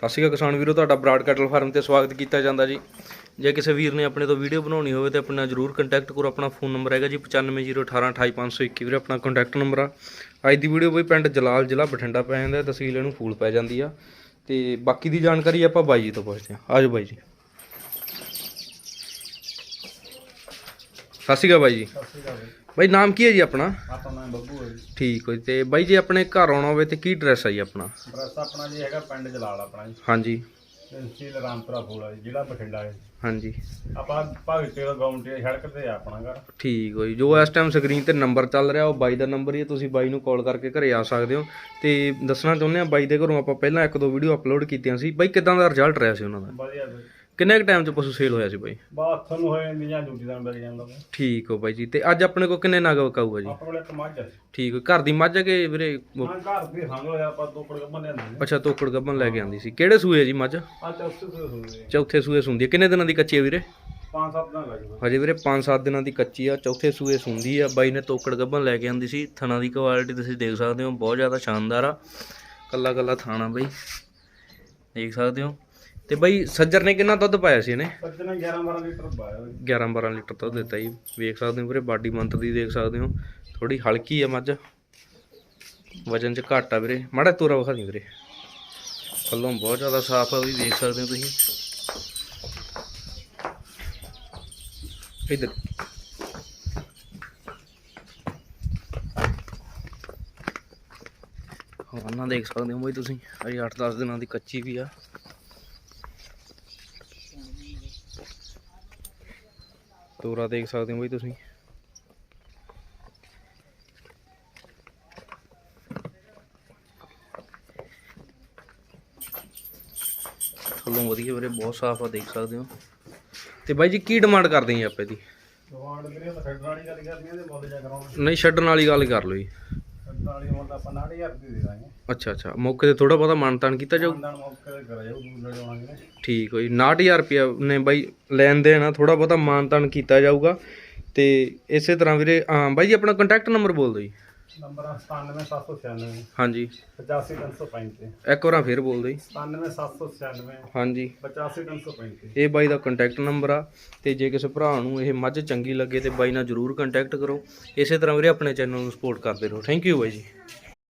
ਸਤਿ ਸ਼੍ਰੀ ਅਕਾਲ ਕਿਸਾਨ ਵੀਰੋ, ਤੁਹਾਡਾ ਬਰਾਡ ਕੈਟਲ ਫਾਰਮ ਤੇ ਸਵਾਗਤ ਕੀਤਾ ਜਾਂਦਾ ਜੀ। ਜੇ ਕਿਸੇ ਵੀਰ ਨੇ ਆਪਣੇ ਤੋਂ ਵੀਡੀਓ ਬਣਾਉਣੀ ਹੋਵੇ ਤੇ ਆਪਣੇ ਨਾਲ ਜਰੂਰ ਕੰਟੈਕਟ ਕਰੋ, ਆਪਣਾ ਫੋਨ ਨੰਬਰ ਹੈਗਾ ਜੀ 9501828521 ਵੀਰੇ, ਆਪਣਾ ਕੰਟੈਕਟ ਨੰਬਰ ਆ। ਅੱਜ ਦੀ ਵੀਡੀਓ ਬਈ ਪਿੰਡ ਜਲਾਲ ਜ਼ਿਲ੍ਹਾ ਬਠਿੰਡਾ ਪੈ ਜਾਂਦਾ, ਤਹਿਸੀਲ ਇਹਨੂੰ ਫੂਲ ਪੈ ਜਾਂਦੀ ਆ। ਤੇ ਬਾਕੀ ਦੀ ਜਾਣਕਾਰੀ ਆਪਾਂ ਬਾਈ ਜੀ ਤੋਂ ਪੁੱਛਦੇ ਹਾਂ। ਆਜੋ ਬਾਈ ਜੀ। ਸਤਿ ਸ਼੍ਰੀ ਅਕਾਲ ਬਾਈ ਜੀ। ਸਤਿ ਸ਼੍ਰੀ ਅਕਾਲ ਜੀ ਬਾਈ ਨਾਮ ਕੀ ਹੈ ਜੀ ਆਪਣਾ? ਆਪਣਾ ਨਾਮ ਬੱਬੂ ਹੈ ਜੀ। ਠੀਕ ਹੋ ਜੀ ਤੇ ਬਾਈ ਜੀ ਆਪਣੇ ਘਰ ਆਉਣਾ ਹੋਵੇ ਤੇ ਕੀ ਐਡਰੈਸ ਹੈ ਜੀ ਆਪਣਾ? ਐਡਰੈਸ ਆਪਣਾ ਜੀ ਹੈਗਾ ਪਿੰਡ ਜਲਾਲ ਆਪਣਾ ਜੀ। ਹਾਂਜੀ। ਤਹਿਸੀਲ ਰਾਮਪੁਰਾ ਫੂਲਾ ਜੀ ਜ਼ਿਲ੍ਹਾ ਬਠਿੰਡਾ ਹੈ ਹਾਂਜੀ। ਆਪਾਂ ਭਗਤ ਤੇ ਗਾਉਂਟੀ ਸੜਕ ਤੇ ਆ ਆਪਣਾ ਘਰ। ਠੀਕ ਹੋ ਜੀ ਜੋ ਇਸ ਟਾਈਮ ਸਕਰੀਨ ਤੇ ਨੰਬਰ ਚੱਲ ਰਿਹਾ ਉਹ ਬਾਈ ਦਾ ਨੰਬਰ ਹੀ ਹੈ ਤੁਸੀਂ ਬਾਈ ਨੂੰ ਕਾਲ ਕਰਕੇ ਘਰੇ ਆ ਸਕਦੇ ਹੋ। ਤੇ ਦੱਸਣਾ ਚਾਹੁੰਦੇ ਆ ਬਾਈ ਦੇ ਘਰੋਂ ਆਪਾਂ ਪਹਿਲਾਂ ਇੱਕ ਦੋ ਵੀਡੀਓ ਅਪਲੋਡ ਕੀਤੀਆਂ ਸੀ। ਬਾਈ ਕਿਦਾਂ ਦਾ ਰਿਜ਼ਲਟ ਰਿਹਾ ਸੀ ਉਹਨਾਂ ਦਾ? ਵਧੀਆ ਜੀ। ਕਿੰਨੇ ਕੁ ਟਾਈਮ 'ਚ ਪਸ਼ੂ ਸੇਲ ਹੋਇਆ ਸੀ ਬਾਈ? ਬਾਤ ਤੁਹਾਨੂੰ ਹੋਏ ਜਾਂਦੀਆਂ ਡਿਊਟੀ ਦਾ ਮਿਲ ਜਾਂਦਾ ਵਾ। ਠੀਕ ਹੋ ਬਾਈ ਜੀ ਤੇ ਅੱਜ ਆਪਣੇ ਕੋਲ ਕਿੰਨੇ ਨਗ ਵਕਾਊਗਾ ਜੀ? ਆਪਣੇ ਕੋਲ ਇੱਕ ਮੱਝ ਹੈ ਠੀਕ ਹੋ ਘਰ ਦੀ ਮੱਝ ਹੈ ਕਿ ਵੀਰੇ ਉਹ- ਹਾਂ ਘਰ ਦੀ ਸੰਗ ਹੋਇਆ ਆਪਾਂ ਦੋ ਕੁੜ ਬੰਨੇ ਆਂਦੇ ਅੱਛਾ ਤੋਕੜ ਗੱਬਨ ਲੈ ਕੇ ਆਂਦੀ ਸੀ। ਕਿਹੜੇ ਸੂਏ ਜੀ ਮੱਝ? ਆ ਚੌਥੇ ਤੋਂ ਹੁੰਦੇ ਚੌਥੇ ਸੂਏ ਸੁੰਦੀ ਹੈ ਕਿੰਨੇ ਦਿਨਾਂ ਦੀ ਕੱਚੀ ਹੈ ਵੀਰੇ? ਪੰਜ ਸੱਤ ਦਿਨ ਲੱਗ ਜੂਗਾ ਹਜੇ ਵੀਰੇ 5-7 ਦਿਨਾਂ ਦੀ ਕੱਚੀ ਆ। ਚੌਥੇ ਸੂਏ ਸੁੰਦੀ ਆ। ਬਾਈ ਨੇ ਤੋਕੜ ਗੱਬਨ ਲੈ ਕੇ ਆਂਦੀ ਸੀ। ਥਣਾ ਦੀ ਕੁਆਲਿਟੀ ਤੁਸੀਂ ਦੇਖ ਸਕਦੇ ਹੋ। ਬਹੁਤ ਜ਼ਿਆਦਾ ਸ਼ਾਨਦਾਰ ਆ। ਕੱਲਾ ਕੱਲਾ ਥਾਣਾ ਬਾਈ। ਦੇਖ ਸਕਦੇ ਹੋ। ਤੇ ਬਾਈ ਸੱਜਰ ਨੇ ਕਿੰਨਾ ਦੁੱਧ ਪਾਇਆ ਸੀ ਇਹਨੇ? ਸੱਜਣਾ 11 12 ਲੀਟਰ ਪਾਇਆ ਹੋਇਆ। 11-12 ਲੀਟਰ ਦੁੱਧ ਦਿੱਤਾ ਜੀ। ਵੇਖ ਸਕਦੇ ਹੋ ਵੀਰੇ ਬਾਡੀ ਮੰਤ ਦੀ ਦੇਖ ਸਕਦੇ ਹੋ। ਥੋੜੀ ਹਲਕੀ ਆ ਮੱਝ। ਵਜਨ ਚ ਘੱਟ ਆ ਵੀਰੇ। ਮਾੜਾ ਤੋਰਾ ਵਿਖਾ ਦੀ ਵੀਰੇ। ਥੱਲੋਂ ਬਹੁਤ ਜ਼ਿਆਦਾ ਸਾਫ਼ ਆ ਵੀ ਦੇਖ ਸਕਦੇ ਹੋ ਤੁਸੀਂ। ਇੱਧਰ। ਹਵਾਨਾ ਦੇਖ ਸਕਦੇ ਹੋ ਬਈ ਤੁਸੀਂ। ਅਜੇ 8-10 ਦਿਨਾਂ ਦੀ ਕੱਚੀ ਵੀ ਆ। ਤੋਰਾ ਦੇਖ ਸਕਦੇ ਹੋ ਬਈ ਤੁਸੀਂ। ਥੱਲੋਂ ਵਧੀਆ ਵੀਰੇ ਬਹੁਤ ਸਾਫ਼ ਆ ਦੇਖ ਸਕਦੇ ਹੋ। ਤੇ ਬਾਈ ਜੀ ਕੀ ਡਿਮਾਂਡ ਕਰਦੇ ਜੀ ਆਪੇ ਦੀ? ਗਵਾਂਡ ਵੀਰੇ ਛੱਡਣ ਵਾਲੀ ਗੱਲ ਕਰਨੀ ਹੈ ਤੇ ਮੁੱਲ ਜਾ ਕਰਾਉਣਾ ਨਹੀਂ ਛੱਡਣ ਵਾਲੀ ਗੱਲ ਕਰ ਲਓ ਜੀ। ਆਪਾਂ 90000 ਦੇ ਦਾਂਗੇ। ਅੱਛਾ ਅੱਛਾ। ਮੌਕੇ ਤੇ ਥੋੜਾ ਬਹੁਤਾ ਮਾਨਤਾਨ ਕੀਤਾ ਜਾਊ? ਮਾਨਦਾਨ ਮੌਕੇ ਤੇ ਕਰਾ ਜਾਊ ਦੂਰ ਲੜਾਉਣਗੇ ਠੀਕ ਹੋਈ। 69000 ਰੁਪਿਆ ਨੇ ਬਾਈ ਲੈਣ ਦੇਣ ਆ ਥੋੜਾ ਬਹੁਤਾ ਮਾਨਤਾਨ ਕੀਤਾ ਜਾਊਗਾ। ਤੇ ਇਸੇ ਤਰ੍ਹਾਂ ਵੀਰੇ ਹਾਂ ਬਾਈ ਜੀ ਆਪਣਾ ਕੰਟੈਕਟ ਨੰਬਰ ਬੋਲ ਦਿਓ ਜੀ। ਨੰਬਰ 97796 ਹਾਂਜੀ। 85335 ਇੱਕ ਵਾਰਾਂ ਫੇਰ ਬੋਲ ਦਿਓ ਜੀ। 97796 ਹਾਂਜੀ। 85335 ਇਹ ਬਾਈ ਦਾ ਕੰਟੈਕਟ ਨੰਬਰ ਆ ਤੇ ਜੇ ਕਿਸੇ ਭਰਾ ਨੂੰ ਇਹ ਮੱਝ ਚੰਗੀ ਲੱਗੇ ਤੇ ਬਾਈ ਨਾਲ ਜਰੂਰ ਕੰਟੈਕਟ ਕਰੋ। ਇਸੇ ਤਰ੍ਹਾਂ ਵੀਰੇ ਆਪਣੇ ਚੈਨਲ ਨੂੰ ਸਪੋਰਟ ਕਰਦੇ ਰਹੋ। ਥੈਂਕ ਯੂ ਬਾਈ ਜੀ।